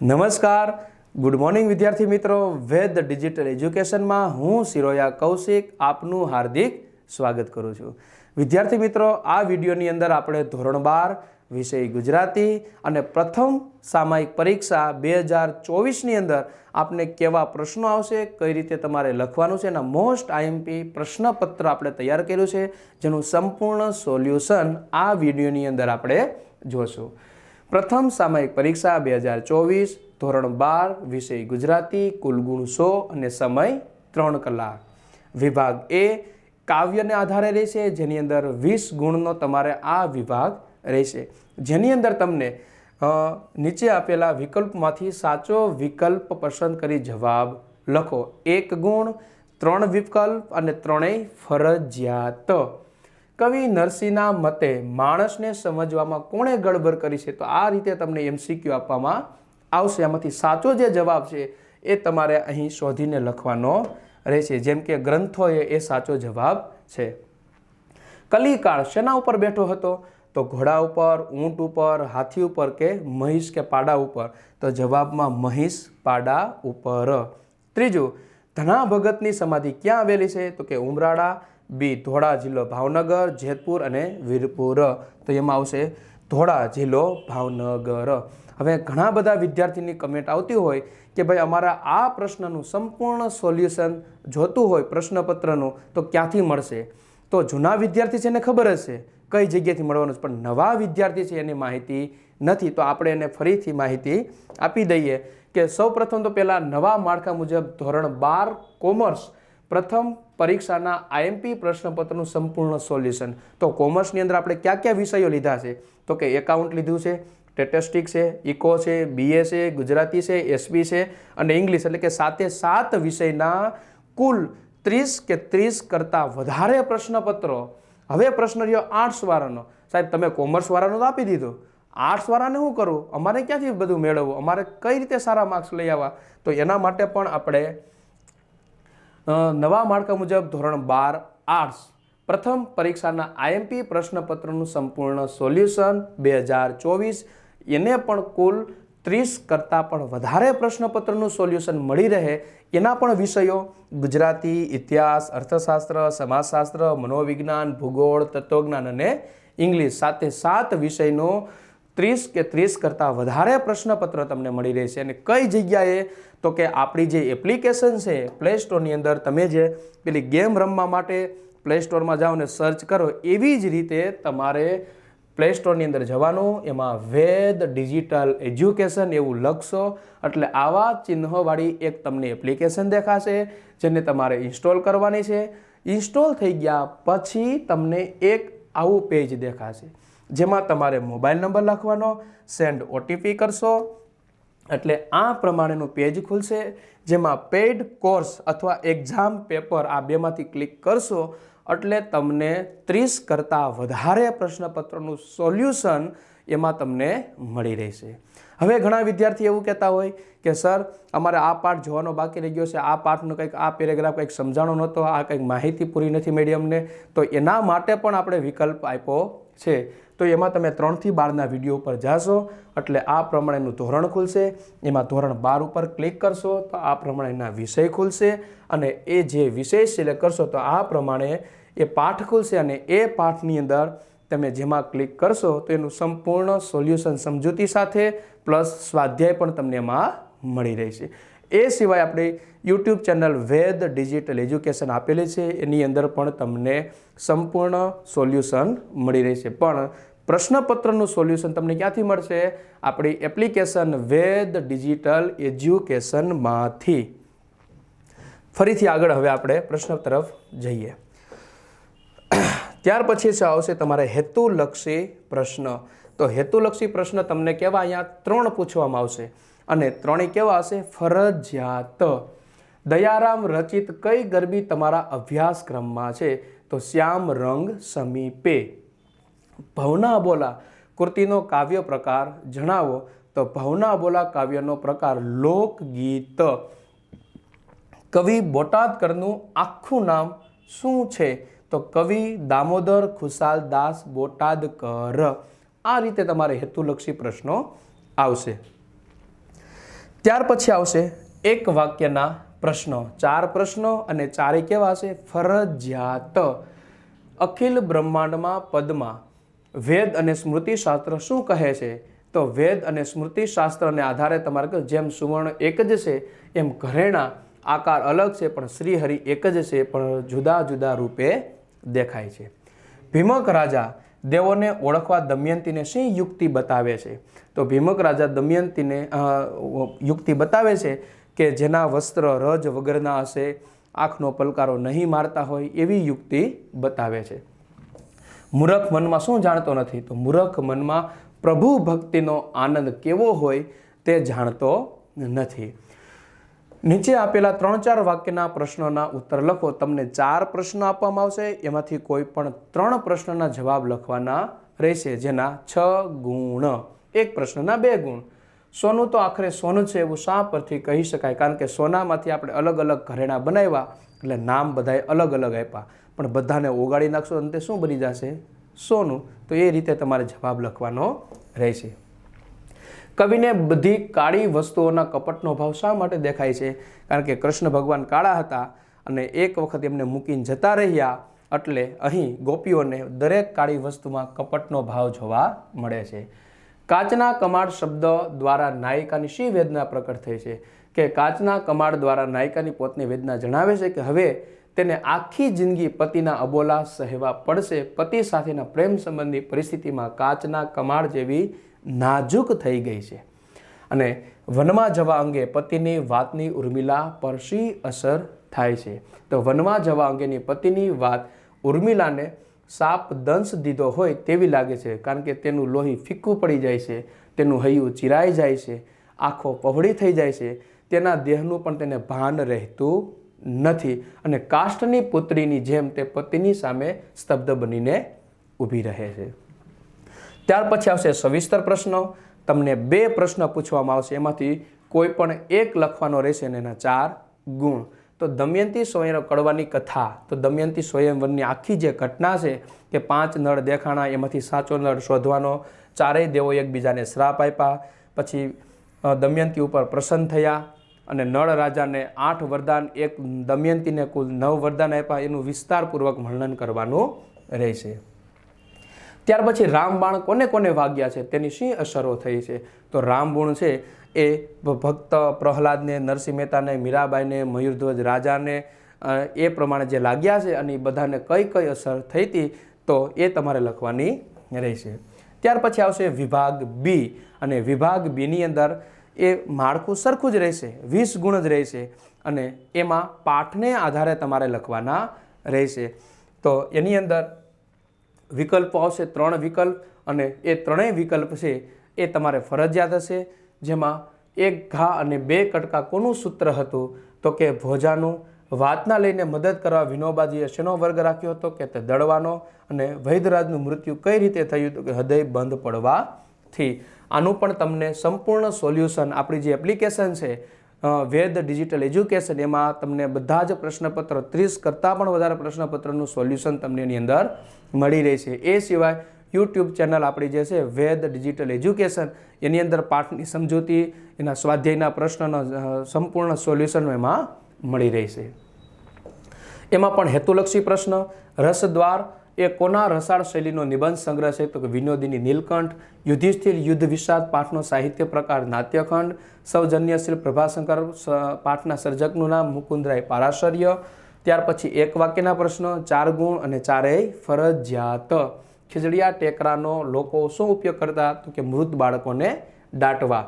નમસ્કાર. Good morning વિદ્યાર્થી મિત્રો. વેદ ડિજિટલ એજ્યુકેશનમાં હું સિરોયા કૌશિક આપનું હાર્દિક સ્વાગત કરું છું. વિદ્યાર્થી મિત્રો, આ વિડીયોની અંદર આપણે ધોરણ બાર વિષય ગુજરાતી અને પ્રથમ સામાયિક પરીક્ષા બે હજાર ચોવીસની અંદર આપને કેવા પ્રશ્નો આવશે, કઈ રીતે તમારે લખવાનું છે, એના મોસ્ટ આઈએમપી પ્રશ્નપત્ર આપણે તૈયાર કર્યું છે, જેનું સંપૂર્ણ સોલ્યુશન આ વિડીયોની અંદર આપણે જોશું. પ્રથમ સામયિક પરીક્ષા બે હજાર ચોવીસ, ધોરણ બાર, વિષય ગુજરાતી કુલ ગુણ સો અને સમય ત્રણ કલાક. વિભાગ એ કાવ્યને આધારે રહેશે, જેની અંદર વીસ ગુણનો તમારે આ વિભાગ રહેશે. જેની અંદર તમને નીચે આપેલા વિકલ્પમાંથી સાચો વિકલ્પ પસંદ કરી જવાબ લખો. એક ગુણ, ત્રણ વિકલ્પ અને ત્રણેય ફરજિયાત. કવિ નરસિંહના મતે માણસને સમજવામાં કોણે ગડબડ કરી છે? તો આ રીતે તમને એમસીક્યુ આપવામાં આવશે. આમાંથી સાચો જે જવાબ છે એ તમારે અહીં શોધીને લખવાનો રહેશે. જેમ કે ગ્રંથો એ સાચો જવાબ છે. કલિકાળ શેના ઉપર બેઠો હતો? તો ઘોડા ઉપર, ઊંટ ઉપર, હાથી ઉપર કે મહીશ કે પાડા ઉપર? તો જવાબમાં મહીશ, પાડા ઉપર. ત્રીજું ધના ભગતની સમાધિ ક્યાં આવેલી છે? તો કે ઉમરાળા બી ધોળા જિલ્લો ભાવનગર, જેતપુર અને વીરપુર. તો એમાં આવશે ધોળા જિલ્લો ભાવનગર. હવે ઘણા બધા વિદ્યાર્થીની કમેન્ટ આવતી હોય કે ભાઈ અમારા આ પ્રશ્નનું સંપૂર્ણ સોલ્યુશન જોતું હોય પ્રશ્નપત્રનું, તો ક્યાંથી મળશે? તો જૂના વિદ્યાર્થી છે એને ખબર હશે. કઈ જગ્યાએથી મળવાનું છે? પણ નવા વિદ્યાર્થી છે એની માહિતી નથી. તો આપણે એને ફરીથી માહિતી આપી દઈએ કે સૌ પ્રથમ તો પહેલાં નવા માળખા મુજબ ધોરણ બાર કોમર્સ પ્રથમ પરીક્ષાના આઈએમપી પ્રશ્નપત્રનું સંપૂર્ણ સોલ્યુશન. તો કોમર્સની અંદર આપણે કયા કયા વિષયો લીધા છે? તો કે એકાઉન્ટ લીધું છે સ્ટેટિસ્ટિક છે, ઇકો છે, બીએ છે, ગુજરાતી છે, એસબી છે અને ઇંગ્લિશ. એટલે કે સાતે સાત વિષયના કુલ ત્રીસ કે ત્રીસ કરતાં વધારે પ્રશ્નપત્રો. હવે પ્રશ્ન રહ્યો આર્ટ્સ વાળાનો. સાહેબ, તમે કોમર્સ વાળાનો તો આપી દીધું. આર્ટ્સ વાળાને શું કરવું અમારે ક્યાંથી બધું મેળવવું? અમારે કઈ રીતે સારા માર્ક્સ લઈ આવવા? તો એના માટે પણ આપણે નવા માળખા મુજબ ધોરણ બાર આર્ટ્સ. પ્રથમ પરીક્ષાના આઈએમપી પ્રશ્નપત્રનું સંપૂર્ણ સોલ્યુશન બે હજાર ચોવીસ. એને પણ કુલ ત્રીસ કરતાં પણ વધારે પ્રશ્નપત્રનું સોલ્યુશન મળી રહે એના પણ વિષયો ગુજરાતી, ઇતિહાસ, અર્થશાસ્ત્ર, સમાજશાસ્ત્ર, મનોવિજ્ઞાન, ભૂગોળ, તત્વજ્ઞાન અને ઇંગ્લિશ. સાથે સાત વિષયનો ત્રીસ કે ત્રીસ કરતાં વધારે પ્રશ્નપત્ર તમને મળી રહેશે અને કઈ જગ્યાએ? તો કે આપણી જે એપ્લિકેશન છે પ્લે સ્ટોરની અંદર તમે જે પેલી ગેમ રમવા માટે પ્લે સ્ટોરમાં જાઓ ને સર્ચ કરો, એવી જ રીતે તમારે પ્લે સ્ટોરની અંદર જવાનું, એમાં વેદ ડિજિટલ એજ્યુકેશન એવું લખશો, એટલે આવા ચિહ્નોવાળી એક તમને એપ્લિકેશન દેખાશે, જેને તમારે ઇન્સ્ટોલ કરવાની છે. ઇન્સ્ટોલ થઈ ગયા પછી તમને એક આવું પેજ દેખાશે. જેમાં તમારે મોબાઈલ નંબર લખવાનો, સેન્ડ ઓટીપી કરશો. એટલે આ પ્રમાણેનું પેજ ખુલશે, જેમાં પેઇડ કોર્સ અથવા એક્ઝામ પેપર આ બેમાંથી ક્લિક કરશો, એટલે તમને ત્રીસ કરતાં વધારે પ્રશ્નપત્રનું સોલ્યુશન એમાં તમને મળી રહેશે. હવે ઘણા વિદ્યાર્થી એવું કહેતા હોય કે, સર, અમારે આ પાઠ જોવાનો બાકી રહી ગયો છે. આ પાઠનો કંઈક, આ પેરેગ્રાફ કંઈક સમજાણો નહોતો. આ કંઈક માહિતી પૂરી નથી મીડિયમને. તો એના માટે પણ આપણે વિકલ્પ આપ્યો છે. તો એમાં તમે ત્રણથી બારના વીડિયો ઉપર જાશો, એટલે આ પ્રમાણેનું ધોરણ ખુલશે. એમાં ધોરણ બાર ઉપર ક્લિક કરશો, તો આ પ્રમાણેના વિષય ખુલશે. અને એ જે વિષય સિલેક્ટ કરશો, તો આ પ્રમાણે એ પાઠ ખુલશે. અને એ પાઠની અંદર તમે જેમાં ક્લિક કરશો તો એનું સંપૂર્ણ સોલ્યુશન સમજૂતી સાથે પ્લસ સ્વાધ્યાય પણ તમને એમાં મળી રહેશે. એ સિવાય આપણી YouTube channel Ved digital education આપેલી છે. એની અંદર પણ તમને સંપૂર્ણ સોલ્યુશન મળી રહેશે. પણ પ્રશ્નપત્રનું સોલ્યુશન તમને ક્યાંથી મળશે? આપણી એપ્લિકેશન વેદ ડિજિટલ એજ્યુકેશનમાંથી. ફરીથી આગળ હવે આપણે પ્રશ્ન તરફ જઈએ. ત્યાર પછી આવશે તમારે હેતુલક્ષી પ્રશ્ન. તો હેતુલક્ષી પ્રશ્ન તમને કેવા અહીંયા ત્રણ પૂછવામાં આવશે અને ત્રણેય કેવા હશે? ફરજિયાત. દયારામ રચિત કઈ ગરબી તમારા અભ્યાસક્રમમાં છે? તો શ્યામ રંગ સમીપે. ભવના બોલા કૃતિનો કાવ્ય પ્રકાર જણાવો. તો ભવના બોલા કાવ્યનો પ્રકાર લોકગીત. કવિ બોટાદકરનું આખું નામ શું છે? તો કવિ દામોદર ખુશાલ દાસ બોટાદકર. આ રીતે તમારે હેતુલક્ષી પ્રશ્નો આવશે. ત્યાર પછી આવશે એક વાક્યના પ્રશ્નો. ચાર પ્રશ્નો અને ચારે કેવા છે ફરજિયાત. અખિલ બ્રહ્માંડમાં પદમાં વેદ અને સ્મૃતિશાસ્ત્ર શું કહે છે? તો વેદ અને સ્મૃતિશાસ્ત્રને આધારે તમારે જેમ સુવર્ણ એક જ છે, એમ ઘરેણા આકાર અલગ છે, પણ શ્રીહરિ એક જ છે, પણ જુદા જુદા રૂપે દેખાય છે. ભીમક રાજા દેવોને ઓળખવા દમયંતીને શી યુક્તિ બતાવે છે? તો ભીમક રાજા દમયંતીને યુક્તિ બતાવે છે કે જેના વસ્ત્ર, રજ વગરના હશે, આંખનો પલકારો નહીં મારતા હોય એવી યુક્તિ બતાવે છે. મૂરખ મનમાં શું જાણતો નથી? તો મૂરખ મનમાં પ્રભુ ભક્તિનો આનંદ કેવો હોય તે જાણતો નથી. નીચે આપેલા ત્રણ ચાર વાક્યના પ્રશ્નોના ઉત્તર લખો. તમને ચાર પ્રશ્નો આપવામાં આવશે. એમાંથી કોઈ પણ ત્રણ પ્રશ્નના જવાબ લખવાના રહેશે. જેના છ ગુણ. એક પ્રશ્નના બે ગુણ. સોનું તો આખરે સોનું છે એવું શા પરથી કહી શકાય? કારણ કે સોનામાંથી આપણે અલગ અલગ ઘરેણા બનાવ્યા એટલે નામ બધાએ અલગ અલગ આપ્યા. પણ બધાને ઓગાળી નાખશો અંતે શું બની જશે? સોનું. તો એ રીતે તમારે જવાબ લખવાનો રહેશે. કવિને બધી કાળી વસ્તુઓના કપટનો ભાવ શા માટે દેખાય છે? કારણ કે કૃષ્ણ ભગવાન કાળા હતા અને એક વખત એમને મૂકીને જતા રહ્યા એટલે અહીં ગોપીઓને દરેક કાળી વસ્તુમાં કપટનો ભાવ જોવા મળે છે. કાચના કમાડ શબ્દ દ્વારા નાયિકાની શી વેદના પ્રકટ થઈ છે? કે કાચના કમાડ દ્વારા નાયિકાની પોતની વેદના જણાવે છે કે હવે તેને આખી જિંદગી પતિના અબોલા સહેવા પડશે. પતિ સાથેના પ્રેમ સંબંધી પરિસ્થિતિમાં કાચના કમાળ જેવી નાજુક થઈ ગઈ છે. અને વનમાં જવા અંગે પતિની વાતની ઉર્મિલા પર શી અસર થાય છે. તો વનમાં જવા અંગેની પતિની વાત ઉર્મિલાને સાપ દંશ દીધો હોય તેવી લાગે છે, કારણ કે તેનું લોહી ફિક્કું પડી જાય છે, તેનું હૈયું ચિરાઈ જાય છે, આંખો પહોળી થઈ જાય છે, તેના દેહનું પણ તેને ભાન રહેતું નથી અને કાષ્ટની પુત્રીની જેમ તે પતિની સામે સ્તબ્ધ બનીને ઊભી રહે છે. ત્યાર પછી આવશે સવિસ્તર પ્રશ્નો. તમને બે પ્રશ્ન પૂછવામાં આવશે. એમાંથી કોઈ પણ એક લખવાનો રહેશે અને એના ચાર ગુણ. તો દમયંતી સ્વયં કડવાની કથા. તો દમયંતી સ્વયંવરની આખી જે ઘટના છે કે પાંચ નળ દેખાણા, એમાંથી સાચો નળ શોધવાનો, ચારેય દેવો એકબીજાને શ્રાપ આપ્યા. પછી દમયંતી ઉપર પ્રસન્ન થયા. અને નળ રાજાને આઠ વરદાન, એક દમયંતીને કુલ નવ વરદાન આપ્યા. એનું વિસ્તારપૂર્વક વર્ણન કરવાનું રહેશે. ત્યાર પછી રામબાણ કોને કોને વાગ્યા છે? તેની શી અસરો થઈ છે? તો રામબુણ છે એ ભક્ત પ્રહલાદને, નરસિંહ મહેતાને, મીરાબાઈને, મયુરધ્વજ રાજાને એ પ્રમાણે જે લાગ્યા છે અને એ બધાને કઈ કઈ અસર થઈ હતી તો એ તમારે લખવાની રહેશે. ત્યાર પછી આવશે વિભાગ બી. અને વિભાગ બીની અંદર એ માળખું સરખું જ રહેશે, વીસ ગુણ જ રહેશે અને એમાં પાઠને આધારે તમારે લખવાના રહેશે. તો એની અંદર વિકલ્પો આવશે, ત્રણ વિકલ્પ અને એ ત્રણેય વિકલ્પ છે એ તમારે ફરજિયાત હશે. જેમાં એક ઘા અને બે કટકા કોનું સૂત્ર હતું? તો કે ભોજાનું. વાતના લઈને મદદ કરવા વિનોબાજીએ શેનો વર્ગ રાખ્યો હતો? કે તે દળવાનો. અને વૈદરાજનું મૃત્યુ કઈ રીતે થયું? હતું કે હૃદય બંધ પડવાથી આનું પણ તમને સંપૂર્ણ સોલ્યુશન આપણી જે એપ્લિકેશન છે વેદ ડિજિટલ એજ્યુકેશન, એમાં તમને બધા જ પ્રશ્નપત્ર, ત્રીસ કરતાં પણ વધારે પ્રશ્નપત્રનું સોલ્યુશન તમને એની અંદર મળી રહેશે. એ સિવાય યુટ્યુબ ચેનલ આપણી જે છે, વેદ ડિજિટલ એજ્યુકેશન, એની અંદર પાઠની સમજૂતી, એના સ્વાધ્યાયના પ્રશ્નનો સંપૂર્ણ સોલ્યુશન એમાં મળી રહેશે. એમાં પણ હેતુલક્ષી પ્રશ્ન, રસદ્વાર એ કોના રસાળ શૈલીનો નિબંધ સંગ્રહ છે તો કે વિનોદીની નીલકંઠ, યુધિષ્ઠિર, યુદ્ધ વિષાદ પાઠનો સાહિત્ય પ્રકાર, નાટ્યખંડ, સૌજન્યશીલ પ્રભાશંકર પાઠના સર્જકનું નામ, મુકુંદરાય પારાશર્ય, ત્યાર પછી એક વાક્યના પ્રશ્નો, ચાર ગુણ અને ચારેય ફરજિયાત. ખીજડીયા ટેકરાનો લોકો શું ઉપયોગ કરતા? તો કે મૃત બાળકોને દાટવા.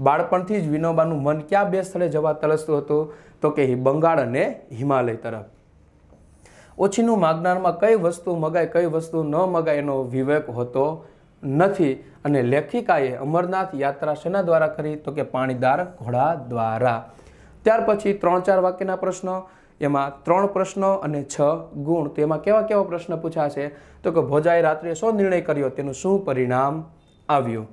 બાળપણથી જ વિનોબાનું મન ક્યાં બે સ્થળે જવા તલસતું હતું? તો કે બંગાળ અને હિમાલય તરફ. ઓછીનું માગનારમાં કઈ વસ્તુ મગાય, કઈ વસ્તુ ન મગાય એનો વિવેક હોતો નથી. અને લેખિકાએ અમરનાથ યાત્રા શેના દ્વારા કરી? તો કે પાણીદાર ઘોડા દ્વારા. ત્યાર પછી ત્રણ ચાર વાક્યના પ્રશ્નો, એમાં ત્રણ પ્રશ્નો અને છ ગુણ. તો એમાં કેવા કેવા પ્રશ્ન પૂછાશે તો કે ભોજાએ રાત્રે શો નિર્ણય કર્યો? તેનું શું પરિણામ આવ્યું?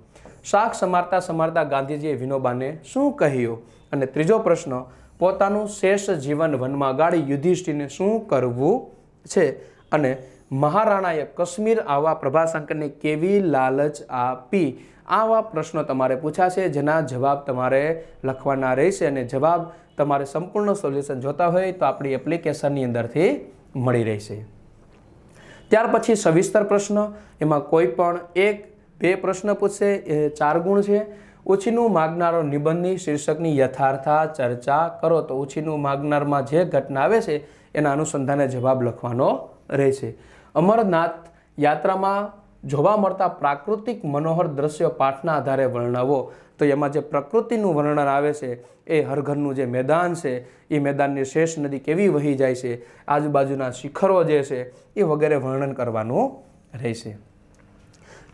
શાક સમારતા સમારતા ગાંધીજીએ વિનોબાને શું કહ્યું? અને ત્રીજો પ્રશ્ન, પોતાનું શેષ જીવન વનમાં ગાળી યુધિષ્ઠિરને શું કરવું? છે. અને મહારાણાએ કાશ્મીર આવા પ્રભાશંકરને કેવી લાલચ આપી? આવા પ્રશ્નો તમારે પૂછાશે, જેના જવાબ તમારે લખવાના રહેશે અને જવાબ તમારે સંપૂર્ણ સોલ્યુશન જોતા હોય તો આપણી એપ્લિકેશનની અંદરથી મળી રહેશે. ત્યાર પછી સવિસ્તર પ્રશ્ન, એમાં કોઈ પણ એક, બે પ્રશ્ન પૂછશે, એ ચાર ગુણ છે. ઉછીનું માગનારો નિબંધની શીર્ષકની યથાર્થા ચર્ચા કરો તો ઉછીનું માગનારમાં જે ઘટના આવે છે, એના અનુસંધાને જવાબ લખવાનો રહેશે. અમરનાથ યાત્રામાં જોવા મળતા પ્રાકૃતિક મનોહર દ્રશ્યો પાઠના આધારે વર્ણવો. તો એમાં જે પ્રકૃતિનું વર્ણન આવે છે, એ હરઘરનું જે મેદાન છે, એ મેદાનની શેષ નદી કેવી વહી જાય છે, આજુબાજુના શિખરો જે છે, એ વગેરે વર્ણન કરવાનું રહેશે.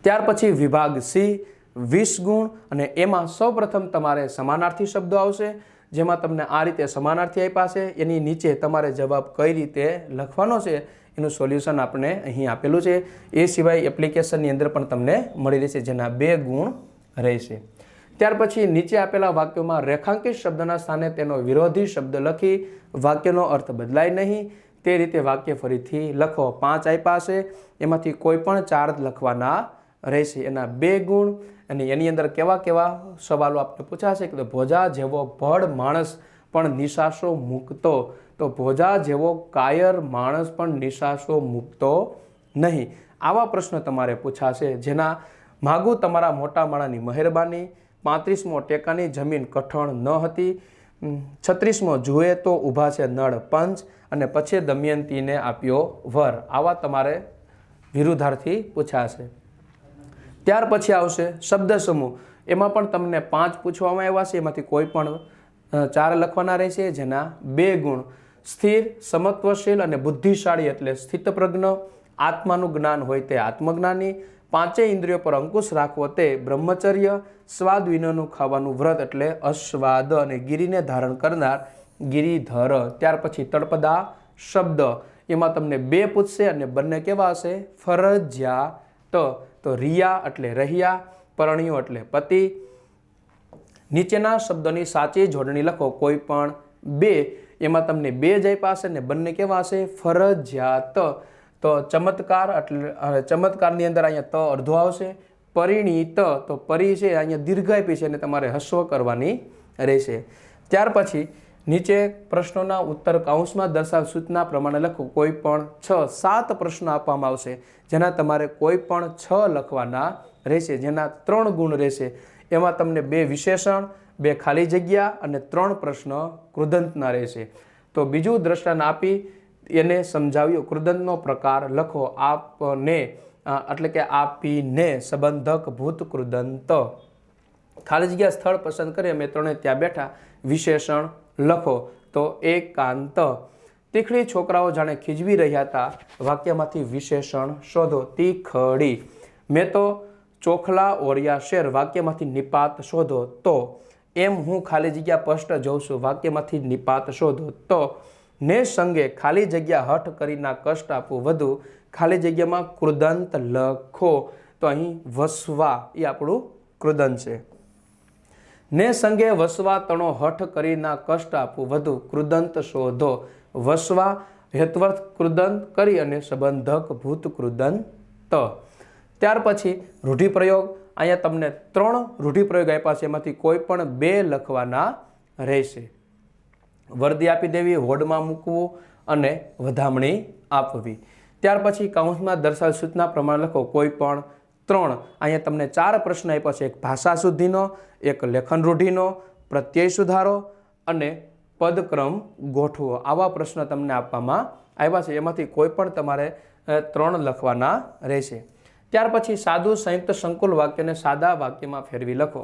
ત્યાર પછી વિભાગ સી વીસ ગુણ અને એમાં સૌપ્રથમ તમારે સમાનાર્થી શબ્દો આવશે, જેમાં તમને આ રીતે સમાનાર્થી આપ્યા છે. એની નીચે તમારે જવાબ કઈ રીતે લખવાનો છે, એનું સોલ્યુશન આપણે અહીં આપેલું છે. એ સિવાય એપ્લિકેશનની અંદર પણ તમને મળી રહેશે, જેના બે ગુણ રહેશે. ત્યાર પછી નીચે આપેલા વાક્યોમાં રેખાંકિત શબ્દના સ્થાને તેનો વિરોધી શબ્દ લખી, વાક્યનો અર્થ બદલાય નહીં. તે રીતે વાક્ય ફરીથી લખો. પાંચ આપ્યા છે એમાંથી કોઈ પણ ચાર લખવાના રહેશે. એના બે ગુણ અને એની અંદર કેવા કેવા સવાલો આપણે પૂછાશે? કે ભોજા જેવો ભડ માણસ પણ નિશાસો મૂકતો. તો ભોજા જેવો કાયર માણસ પણ નિશાસો મૂકતો નહીં. આવા પ્રશ્ન તમારે પૂછાશે. જેના માગું તમારા મોટા માળાની મહેરબાની. પાંત્રીસમો ટેકાની જમીન કઠણ ન હતી. છત્રીસમો જુએ તો ઊભા છે નળ પંચ અને પછી દમયંતીને આપ્યો વર. આવા તમારે વિરુદ્ધાર્થી પૂછાશે. ત્યાર પછી આવશે શબ્દ સમૂહ. એમાં પણ તમને પાંચ પૂછવામાં આવ્યા છે, એમાંથી કોઈ પણ ચાર લખવાના રહેશે, જેના બે ગુણ. સ્થિર, સમત્વશીલ અને બુદ્ધિશાળી એટલે સ્થિતપ્રજ્ઞ, આત્માનું જ્ઞાન હોય તે આત્મજ્ઞાની પાંચેય ઇન્દ્રિયો પર અંકુશ રાખવો તે બ્રહ્મચર્ય, સ્વાદ વિનાનું ખાવાનું વ્રત એટલે અસ્વાદ અને ગિરીને ધારણ કરનાર ગિરિધર. ત્યાર પછી તળપદા શબ્દ. એમાં તમને બે પૂછશે અને બંને કેવા હશે? ફરજિયાત. તો રિયા એટલે રહ્યા, પરણ્યું એટલે પતિ. નીચેના શબ્દોની સાચી જોડણી લખો, કોઈ પણ બે. એમાં તમને બે જ પાસે ને બંને કેવા હશે? ફરજિયાત. તો ચમત્કાર એટલે ચમત્કારની અંદર અહીંયા ત અડધો આવશે. પરિણીત. તો પરી છે, અહીંયા દીર્ઘ આપી છે અને તમારે હસ્વ કરવાની રહેશે. ત્યાર પછી નીચે પ્રશ્નોના ઉત્તર કાઉન્સમાં દર્શાવ સૂચના પ્રમાણે લખો. કોઈ પણ છ, સાત પ્રશ્નો આપવામાં આવશે, જેના તમારે કોઈ પણ છ લખવાના રહેશે, જેના ત્રણ ગુણ રહેશે. એમાં તમને બે વિશેષણ, બે ખાલી જગ્યા અને ત્રણ પ્રશ્ન કૃદંતના રહેશે. તો બીજું દ્રષ્ટાંત આપી એને સમજાવ્યું. કૃદંતનો પ્રકાર લખો. આપને એટલે કે આપીને સંબંધક ભૂત કૃદંત. ખાલી જગ્યા સ્થળ પસંદ કરી. અમે ત્રણે ત્યાં બેઠા. વિશેષણ લખો. તો એકાંત. તીખડી છોકરાઓ જાણે ખીજવી રહ્યા હતા. વાક્યમાંથી વિશેષણ શોધો. તીખડી. મેં તો ચોખલા ઓરિયા શેર વાક્યમાંથી નિપાત શોધો. તો એમ હું ખાલી જગ્યા સ્પષ્ટ જોઉં છું. વાક્યમાંથી નિપાત શોધો. તો ને સંગે ખાલી જગ્યા હઠ કરીના કષ્ટ આપવું વધુ. ખાલી જગ્યામાં કૃદંત લખો. તો અહીં વસવા એ આપણું કૃદંત છે. ને સંગે વસવા તણો હઠ કરીના કષ્ટ આપવું. વધુ કૃદંત શોધો. વસવા હેત્વર્થ કૃદંત કરી અને સંબંધક ભૂત કૃદંત. ત્યાર પછી રૂઢિપ્રયોગ. અહીંયા તમને ત્રણ રૂઢિપ્રયોગ આપ્યા છે. એમાંથી કોઈ પણ બે લખવાના રહેશે. વર્દી આપી દેવી, હોડમાં મૂકવું અને વધામણી આપવી. ત્યાર પછી કૌંસમાં દર્શાવેલ સૂચના પ્રમાણે લખો. કોઈ પણ ત્રણ. અહીંયા તમને ચાર પ્રશ્ન આપ્યા છે. એક ભાષા શુદ્ધિનો એક લેખન રૂઢિનો, પ્રત્યય સુધારો અને પદક્રમ ગોઠવો. આવા પ્રશ્ન તમને આપવામાં આવ્યા છે. એમાંથી કોઈ પણ તમારે ત્રણ લખવાના રહેશે. ત્યાર પછી સાદું સંયુક્ત સંકુલ વાક્યને સાદા વાક્યમાં ફેરવી લખો.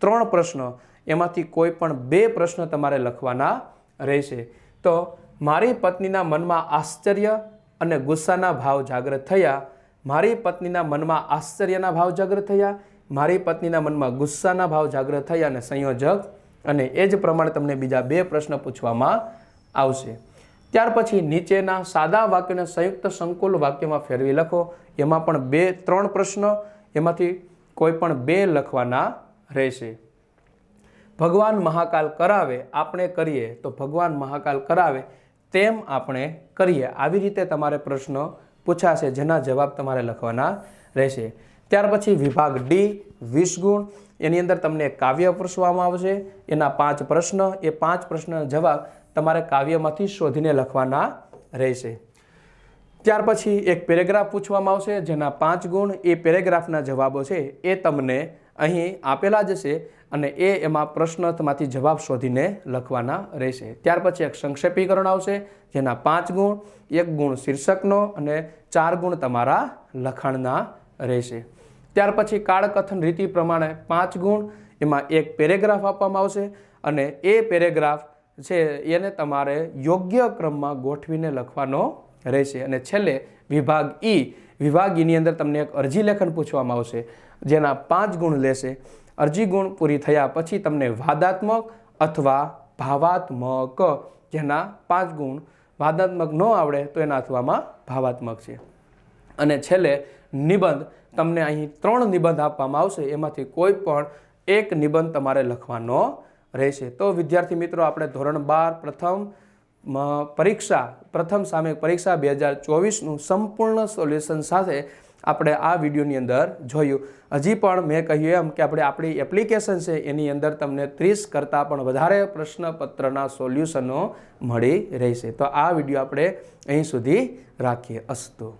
ત્રણ પ્રશ્નો. એમાંથી કોઈ પણ બે પ્રશ્ન તમારે લખવાના રહેશે. તો મારી પત્નીના મનમાં આશ્ચર્ય અને ગુસ્સાના ભાવ જાગૃત થયા. મારી પત્નીના મનમાં આશ્ચર્યના ભાવ જાગૃત થયા, મારી પત્નીના મનમાં ગુસ્સાના ભાવ જાગૃત થયા અને સંયોજક અને એ જ પ્રમાણે તમને બીજા બે પ્રશ્ન પૂછવામાં આવશે. ત્યાર પછી નીચેના સાદા વાક્યને સંયુક્ત સંકુલ વાક્યમાં ફેરવી લખો. એમાં પણ બે, ત્રણ પ્રશ્નો, એમાંથી કોઈ પણ બે લખવાના રહેશે. ભગવાન મહાકાલ કરાવે, આપણે કરીએ, તો ભગવાન મહાકાલ કરાવે, તેમ આપણે કરીએ. આવી રીતે તમારે પ્રશ્નો પૂછાશે જેના જવાબ તમારે લખવાના રહેશે. ત્યાર પછી વિભાગ ડી, વીસ ગુણ. એની અંદર તમને કાવ્ય પૂછવામાં આવશે. એના પાંચ પ્રશ્ન. એ પાંચ પ્રશ્નના જવાબ તમારે કાવ્યમાંથી શોધીને લખવાના રહેશે. ત્યાર પછી એક પેરેગ્રાફ પૂછવામાં આવશે, જેના પાંચ ગુણ. એ પેરેગ્રાફના જવાબો છે એ તમને અહીં આપેલા જ છે. અને એ એમાં પ્રશ્નમાંથી જવાબ શોધીને લખવાના રહેશે. ત્યાર પછી એક સંક્ષેપીકરણ આવશે, જેના પાંચ ગુણ, એક ગુણ શીર્ષકનો અને ચાર ગુણ તમારા લખાણના રહેશે. ત્યાર પછી કાળકથન રીતિ પ્રમાણે પાંચ ગુણ, એમાં એક પેરેગ્રાફ આપવામાં આવશે અને એ પેરેગ્રાફ છે એને તમારે યોગ્ય ક્રમમાં ગોઠવીને લખવાનો રહેશે. અને છેલ્લે વિભાગ ઈ વિભાગ ઈની અંદર તમને એક અરજી લેખન પૂછવામાં આવશે, જેના પાંચ ગુણ લેશે. અરજી ગુણ પૂરી થયા પછી તમને વાદાત્મક અથવા ભાવાત્મક જેના પાંચ ગુણ વાદાત્મક ન આવડે તો એના અથવામાં ભાવાત્મક છે. અને છેલ્લે નિબંધ તમને અહીં ત્રણ નિબંધ આપવામાં આવશે, એમાંથી કોઈ પણ એક નિબંધ તમારે લખવાનો રહેશે. તો વિદ્યાર્થી મિત્રો, આપણે ધોરણ બાર પ્રથમ પરીક્ષા, પ્રથમ સામે પરીક્ષા બે હજાર ચોવીસનું સંપૂર્ણ સોલ્યુશન સાથે આપણે આ વિડીયોની અંદર જોયું. હજી પણ મેં કહ્યું એમ કે આપણે આપણી એપ્લિકેશન છે એની અંદર તમને ત્રીસ કરતાં પણ વધારે પ્રશ્નપત્રના સોલ્યુશનો મળી રહેશે. તો આ વીડિયો આપણે અહીં સુધી રાખીએ. અસ્તુ.